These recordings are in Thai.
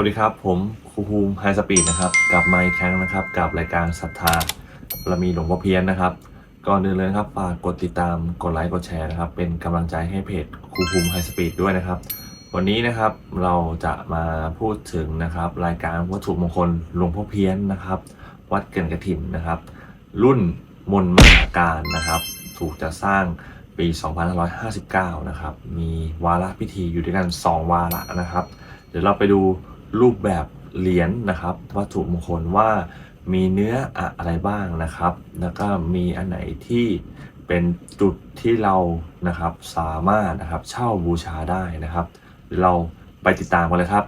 วัสดีครับ ผมครูภูมิไฮสปีดนะครับกลับมาอีกครั้งนะครับ กับรายการศรัทธาบารมีหลวงพ่อเพียนนะครับ ก่อนอื่นเลยนะครับฝากกดติดตามกดไลค์กดแชร์นะครับ เป็นกำลังใจให้เพจครูภูมิไฮสปีดด้วยนะครับ วันนี้นะครับเราจะมาพูดถึงนะครับ รายการวัตถุมงคลหลวงพ่อเพี้ยนนะครับ วัดเกินกระถิ่นนะครับ รุ่นมนมหาการนะครับ ถูกจัดสร้างปี 2559 นะครับ มีวาระพิธีอยู่ด้วยกัน 2 วาระนะครับ เดี๋ยวเราไปดู รูปแบบเหรียญนะครับ วัตถุมงคลว่ามีเนื้ออะไรบ้างนะครับ แล้วก็มีอันไหนที่เป็นจุดที่เรานะครับสามารถนะครับเช่าบูชาได้นะครับเดี๋ยวเราไปติดตามกันเลยครับ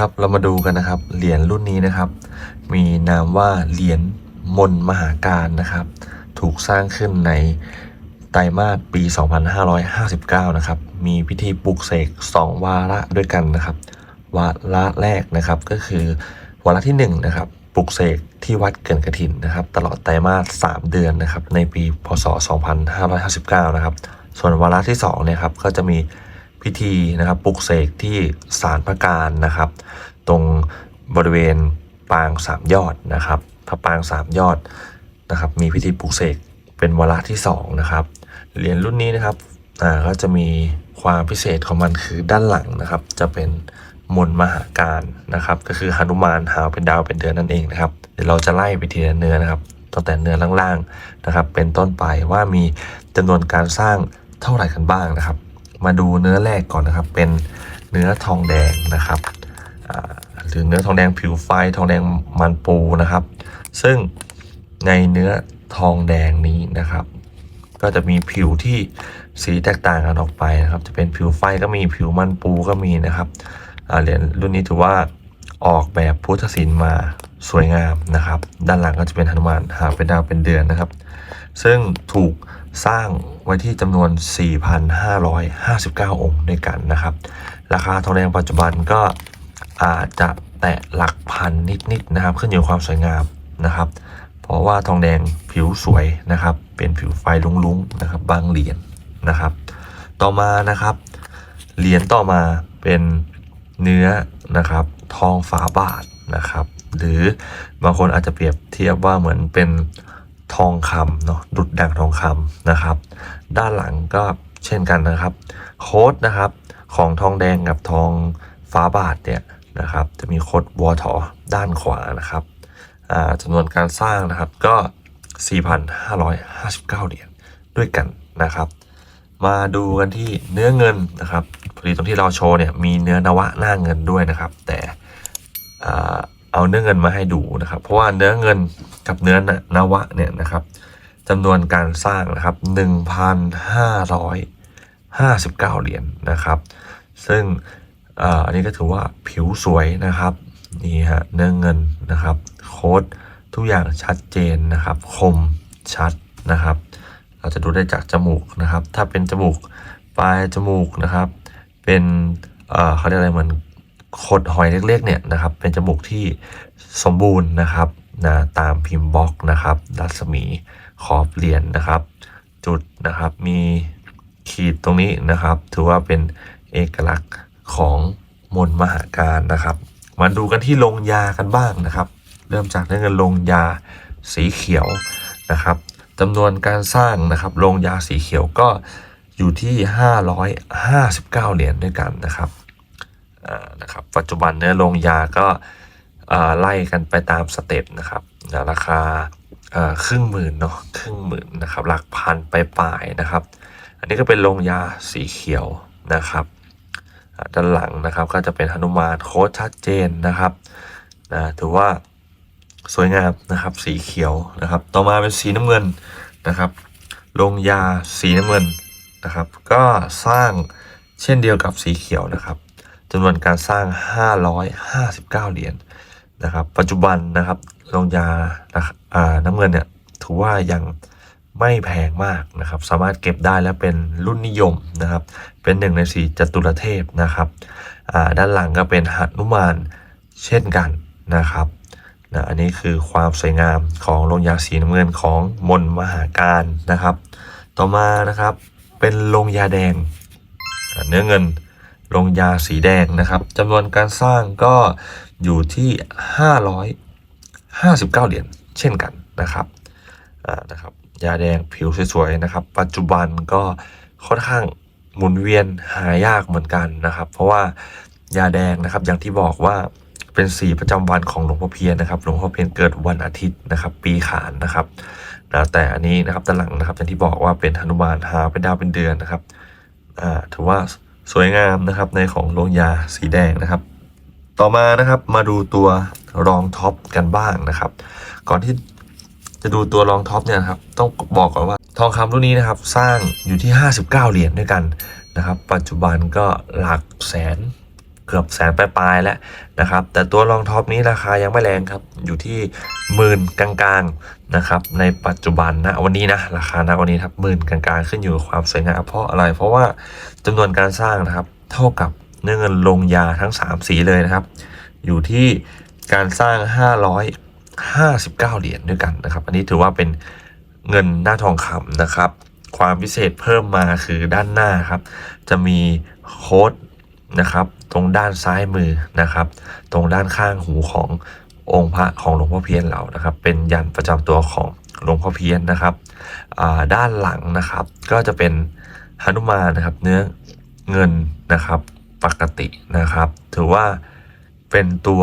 ครับ เรามาดูกันนะครับ เหรียญรุ่นนี้นะครับ มีนามว่าเหรียญมนต์มหาการนะครับ ถูกสร้างขึ้นในไตรมาสปี 2559 นะครับ มีพิธีปลุกเสก 2 วาระด้วยกันนะครับ วาระแรกนะครับก็คือวาระที่1นะครับปลุกเสกที่วัดเกินกระถินนะครับ ตลอดไตรมาส 3 เดือนนะครับ ในปี พศ 2559 นะครับ ส่วนวาระที่2เนี่ยครับก็จะมี พิธีนะครับปลุกเสกที่ศาลพระการนะครับ ตรงบริเวณปางสามยอดนะครับพระปางสามยอดนะครับมีพิธีปลุกเสกเป็นวาระที่สองนะครับเหรียญรุ่นนี้นะครับอ่าก็จะมีความพิเศษของมันคือด้านหลังนะครับ จะเป็นมนต์มหาการนะครับ ก็คือหนุมานหาวเป็นดาวเป็นเดือนนั่นเองนะครับเดี๋ยวเราจะไล่ไปทีละเนื้อนะครับตั้งแต่เนื้อล่างๆนะครับ เป็นต้นไปว่ามีจำนวนการสร้างเท่าไหร่กันบ้างนะครับ มาดูเนื้อแรกก่อนนะครับ เป็นเนื้อทองแดงนะครับหรือเนื้อทองแดงผิวไฟทองแดงมันปูนะครับ ซึ่งในเนื้อทองแดงนี้นะครับ ก็จะมีผิวที่สีแตกต่างกันออกไปนะครับ จะเป็นผิวไฟก็มีผิวมันปูก็มีนะครับเหรียญรุ่นนี้ถือว่าออกแบบพุทธศิลป์มาสวยงามนะครับ ด้านหลังก็จะเป็นหนุมานหางเป็นดาวเป็นเดือนนะครับ ซึ่งถูก สร้างไว้ที่จำนวน 4,559 องค์ด้วยกันนะครับ ราคาทองแดงปัจจุบันก็อาจจะแตะหลักพันนิดๆนะครับ ขึ้นอยู่กับความสวยงามนะครับ เพราะว่าทองแดงผิวสวยนะครับ เป็นผิวไฟลุ้งๆนะครับ บางเหรียญนะครับ ต่อมานะครับ เหรียญต่อมาเป็นเนื้อนะครับ ทองฝาบาทนะครับ หรือบางคนอาจจะเปรียบเทียบว่าเหมือนเป็น ทองคำเนาะดุดดังทองคำนะครับ ด้านหลังก็เช่นกันนะครับ โค้ดนะครับของทองแดงกับทองฟ้าบาทเนี่ยนะครับ จะมีโค้ดวอทอด้านขวานะครับจำนวนการสร้างนะครับก็ 4,559 เหรียญด้วยกันนะครับ มาดูกันที่เนื้อเงินนะครับพอดีตรงที่เราโชว์เนี่ยมีเนื้อนวะหน้าเงินด้วยนะครับ แต่ เอาเนื้อเงินมาให้ดูนะครับ เพราะว่าเนื้อเงินกับเนื้อนวะเนี่ยนะครับจำนวนการสร้างนะครับ 1,559 เหรียญนะครับ ซึ่งอันนี้ก็ถือว่าผิวสวยนะครับนี่ฮะเนื้อเงินนะครับ โค้ดทุกอย่างชัดเจนนะครับ คมชัดนะครับ เราจะดูได้จากจมูกนะครับ ถ้าเป็นจมูกปลายจมูกนะครับ เป็นเขาเรียกอะไรเหมือน ขดหอยเล็กๆเนี่ยนะครับ เป็นจมูกที่สมบูรณ์นะครับนะตามพิมพ์บล็อกนะครับ รัศมีขอบเหรียญนะครับ จุดนะครับมีขีดตรงนี้นะครับ ถือว่าเป็นเอกลักษณ์ของมนมหาการนะครับ มาดูกันที่ลงยากันบ้างนะครับ เริ่มจากเรื่องลงยาสีเขียวนะครับจำนวนการสร้างนะครับลงยาสีเขียวก็อยู่ที่ 559 เหรียญด้วยกันนะครับ นะครับปัจจุบันเนื้อลงยาก็ไล่กันไปตามสเต็ปนะครับราคาครึ่งหมื่นเนาะครึ่งหมื่นนะครับหลักพันไปปลายนะครับ อันนี้ก็เป็นลงยาสีเขียวนะครับด้านหลังนะครับก็จะเป็นหนุมานโค้ดชัดเจนนะครับนะถือว่าสวยงามนะครับสีเขียวนะครับ ต่อมาเป็นสีน้ำเงินนะครับลงยาสีน้ำเงินนะครับ ก็สร้างเช่นเดียวกับสีเขียวนะครับ จำนวนการสร้าง 559 เหรียญนะครับ ปัจจุบันนะครับลงยาน้ำเงินเนี่ยถือว่ายังไม่แพงมากนะครับ สามารถเก็บได้และเป็นรุ่นนิยมนะครับ เป็นหนึ่งในสี่จตุรเทพนะครับอ่าด้านหลังก็เป็นหนุมานเช่นกันนะครับนะอันนี้คือความสวยงามของโรงยาสีน้ำเงินของมนมหาการนะครับ ต่อมานะครับเป็นโรงยาแดงเนื้อเงิน โรงยาสีแดงนะครับจำนวนการสร้างก็อยู่ที่ 559 เหรียญเช่นกันนะครับนะครับยาแดงผิวสวยๆนะครับ ปัจจุบันก็ค่อนข้างหมุนเวียนหายากเหมือนกันนะครับ เพราะว่ายาแดงนะครับอย่างที่บอกว่าเป็นสีประจำวันของหลวงพ่อเพียรนะครับ หลวงพ่อเพียรเกิดวันอาทิตย์นะครับ ปีขานนะครับนะแต่อันนี้นะครับด้านหลังนะครับอย่างที่บอกว่าเป็นหนุมานหาเป็นดาวเป็นเดือนนะครับอ่าถือว่า สวยงามนะครับในของโรงยาสีแดงนะครับ ต่อมานะครับมาดูตัวรองท็อปกันบ้างนะครับ ก่อนที่จะดูตัวรองท็อปเนี่ยครับต้องบอกก่อนว่าทองคำรุ่นนี้นะครับสร้างอยู่ที่ 59 เหรียญด้วยกันนะครับ ปัจจุบันก็หลักแสน เกือบแสนปลายๆแล้วนะครับ แต่ตัวรองท็อปนี้ราคายังไม่แรงครับ อยู่ที่หมื่นกลางๆนะครับ ในปัจจุบันนะวันนี้นะราคาณวันนี้ครับหมื่นกลางๆ ขึ้นอยู่กับความสวยงามเพราะอะไร เพราะว่าจำนวนการสร้างนะครับ เท่ากับเนื้อเงินลงยาทั้ง 3 สีเลยนะครับ อยู่ที่การสร้าง 559 เหรียญด้วยกันนะครับ อันนี้ถือว่าเป็นเงินหน้าทองคำนะครับ ความพิเศษเพิ่มมาคือด้านหน้าครับ จะมีโค้ด นะครับ ตรงด้านซ้ายมือนะครับ ตรงด้านข้างหูขององค์พระของหลวงพ่อเพี้ยนเรานะครับ เป็นยันประจำตัวของหลวงพ่อเพี้ยนนะครับด้านหลังนะครับ ก็จะเป็นหนุมานนะครับ เนื้อเงินนะครับปกตินะครับ ถือว่าเป็นตัว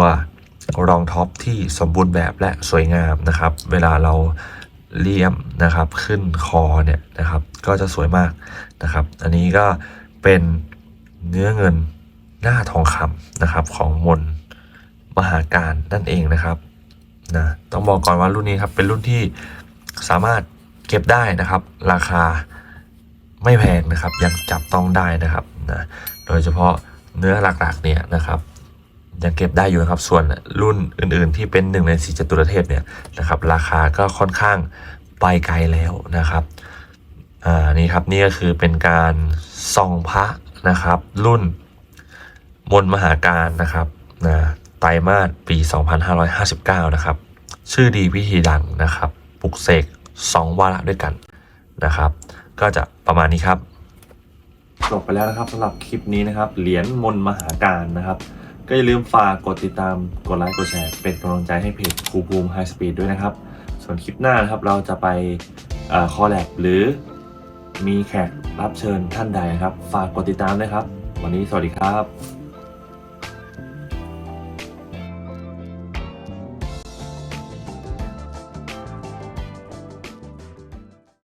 รองท็อปที่สมบูรณ์แบบและสวยงามนะครับ เวลาเราเลี่ยมนะครับขึ้นคอเนี่ยนะครับ ก็จะสวยมากนะครับ อันนี้ก็เป็นเนื้อเงิน หน้าทองคำนะครับของมนมหาการนั่นเองนะครับนะต้องบอกก่อนว่ารุ่นนี้ครับเป็นรุ่นที่สามารถเก็บได้นะครับ ราคาไม่แพงนะครับ ยังจับต้องได้นะครับนะโดยเฉพาะเนื้อหลักๆเนี่ยนะครับยังเก็บได้อยู่นะครับ ส่วนรุ่นอื่นๆ ที่เป็นหนึ่งในสีจตุรเทพเนี่ยนะครับ ราคาก็ค่อนข้างไปไกลแล้วนะครับอ่านี่ครับนี่ก็คือเป็นการส่องพระนะครับ รุ่น มนต์มหาการนะครับนะไตรมาสปี 2559 นะครับ ชื่อดีพิธีดังนะครับปลุกเสก2วาระด้วยกันนะครับ ก็จะประมาณนี้ครับจบไปแล้วนะครับสำหรับคลิปนี้นะครับ เหรียญมนต์มหาการนะครับ ก็อย่าลืมฝากกดติดตามกดไลค์กดแชร์เป็นกำลังใจให้เพจครูภูมิไฮสปีดด้วยนะครับ ส่วนคลิปหน้านะครับเราจะไปคอแลบหรือมีแขกรับเชิญท่านใดนะครับ ฝากกดติดตามด้วยครับ วันนี้สวัสดีครับ